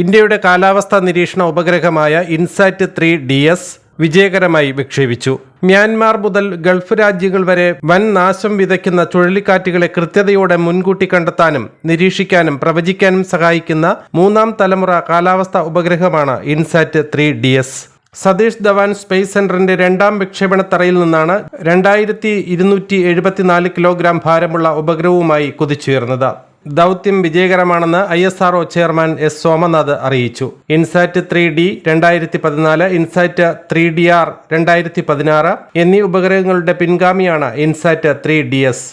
ഇന്ത്യയുടെ കാലാവസ്ഥാ നിരീക്ഷണ ഉപഗ്രഹമായ ഇൻസാറ്റ് ത്രീ ഡി എസ് വിജയകരമായി വിക്ഷേപിച്ചു. മ്യാൻമാർ മുതൽ ഗൾഫ് രാജ്യങ്ങൾ വരെ വൻ നാശം വിതയ്ക്കുന്ന ചുഴലിക്കാറ്റുകളെ കൃത്യതയോടെ മുൻകൂട്ടി കണ്ടെത്താനും നിരീക്ഷിക്കാനും പ്രവചിക്കാനും സഹായിക്കുന്ന മൂന്നാം തലമുറ കാലാവസ്ഥാ ഉപഗ്രഹമാണ് INSAT three D S Satish Dhawan space സെന്ററിന്റെ രണ്ടാം വിക്ഷേപണത്തറയിൽ നിന്നാണ് രണ്ടായിരത്തി ഇരുന്നൂറ്റി എഴുപത്തിനാല് കിലോഗ്രാം ഭാരമുള്ള ഉപഗ്രഹവുമായി കുതിച്ചുയർന്നത്. ദൗത്യം വിജയകരമാണെന്ന് I S R O chairman S Somanath അറിയിച്ചു. ഇൻസാറ്റ് ത്രീ ഡി രണ്ടായിരത്തി പതിനാല് ഇൻസാറ്റ് ത്രീ ഡി ആർ രണ്ടായിരത്തി പതിനാറ് എന്നീ ഉപഗ്രഹങ്ങളുടെ പിൻഗാമിയാണ് INSAT three D S.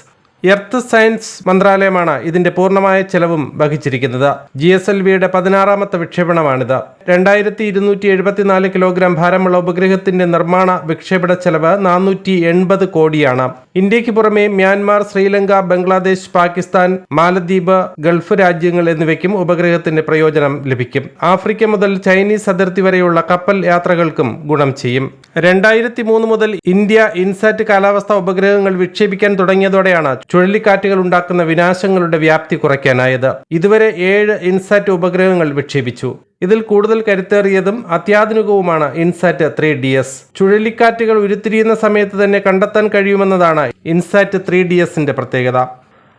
Earth science മന്ത്രാലയമാണ് ഇതിന്റെ പൂർണമായ ചെലവും വഹിച്ചിരിക്കുന്നത്. ജി എസ് എൽ വിയുടെ പതിനാറാമത്തെ വിക്ഷേപണമാണിത്. രണ്ടായിരത്തി ഇരുന്നൂറ്റി എഴുപത്തിനാല് കിലോഗ്രാം ഭാരമുള്ള ഉപഗ്രഹത്തിന്റെ നിർമ്മാണ വിക്ഷേപണ ചെലവ് നാനൂറ്റി എൺപത് കോടിയാണ്. ഇന്ത്യയ്ക്ക് പുറമെ മ്യാൻമാർ ശ്രീലങ്ക ബംഗ്ലാദേശ് പാകിസ്ഥാൻ മാലദ്വീപ് ഗൾഫ് രാജ്യങ്ങൾ എന്നിവയ്ക്കും ഉപഗ്രഹത്തിന്റെ പ്രയോജനം ലഭിക്കും. ആഫ്രിക്ക മുതൽ ചൈനീസ് അതിർത്തി വരെയുള്ള കപ്പൽ യാത്രകൾക്കും ഗുണം ചെയ്യും. രണ്ടായിരത്തി മൂന്ന് മുതൽ ഇന്ത്യ ഇൻസാറ്റ് കാലാവസ്ഥാ ഉപഗ്രഹങ്ങൾ വിക്ഷേപിക്കാൻ തുടങ്ങിയതോടെയാണ് ചുഴലിക്കാറ്റുകൾ ഉണ്ടാക്കുന്ന വിനാശങ്ങളുടെ വ്യാപ്തി കുറയ്ക്കാനായത്. ഇതുവരെ ഏഴ് ഇൻസാറ്റ് ഉപഗ്രഹങ്ങൾ വിക്ഷേപിച്ചു. ഇതിൽ കൂടുതൽ കരുത്തേറിയതും അത്യാധുനികവുമാണ് ഇൻസാറ്റ് ത്രീ ഡി എസ് ചുഴലിക്കാറ്റുകൾ ഉരുത്തിരിയുന്ന സമയത്ത് തന്നെ കണ്ടെത്താൻ കഴിയുമെന്നതാണ് ഇൻസാറ്റ് ത്രീ ഡി എസിന്റെ പ്രത്യേകത.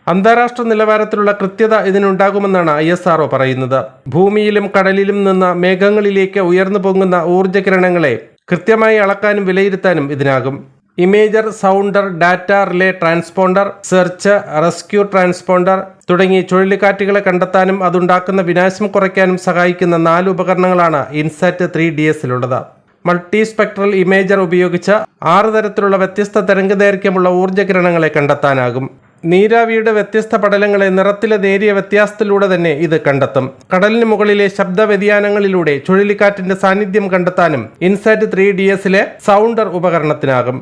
അന്താരാഷ്ട്ര നിലവാരത്തിലുള്ള കൃത്യത ഇതിനുണ്ടാകുമെന്നാണ് ഐ എസ് ആർഒ പറയുന്നത്. ഭൂമിയിലും കടലിലും നിന്ന് മേഘങ്ങളിലേക്ക് ഉയർന്നു പൊങ്ങുന്ന ഊർജകിരണങ്ങളെ കൃത്യമായി അളക്കാനും വിലയിരുത്താനും ഇതിനാകും. Imager sounder data relay transponder search rescue transponder തുടങ്ങി ചുഴലിക്കാറ്റുകളെ കണ്ടെത്താനും അതുണ്ടാക്കുന്ന വിനാശം കുറയ്ക്കാനും സഹായിക്കുന്ന നാല് ഉപകരണങ്ങളാണ് ഇൻസാറ്റ് ത്രീ ഡി എസിലുള്ളത്. മൾട്ടി സ്പെക്ട്രൽ ഇമേജർ ഉപയോഗിച്ച് ആറ് തരത്തിലുള്ള വ്യത്യസ്ത തരംഗദൈർഘ്യമുള്ള ഊർജകിരണങ്ങളെ കണ്ടെത്താനാകും. നീരാവിയുടെ വ്യത്യസ്ത പടലങ്ങളെ നിറത്തിലെ നേരിയ വ്യത്യാസത്തിലൂടെ തന്നെ ഇത് കണ്ടെത്തും. കടലിന് മുകളിലെ ശബ്ദ വ്യതിയാനങ്ങളിലൂടെ ചുഴലിക്കാറ്റിന്റെ സാന്നിധ്യം കണ്ടെത്താനും ഇൻസൈറ്റ് ത്രീ ഡി എസിലെ സൗണ്ടർ ഉപകരണത്തിനാകും.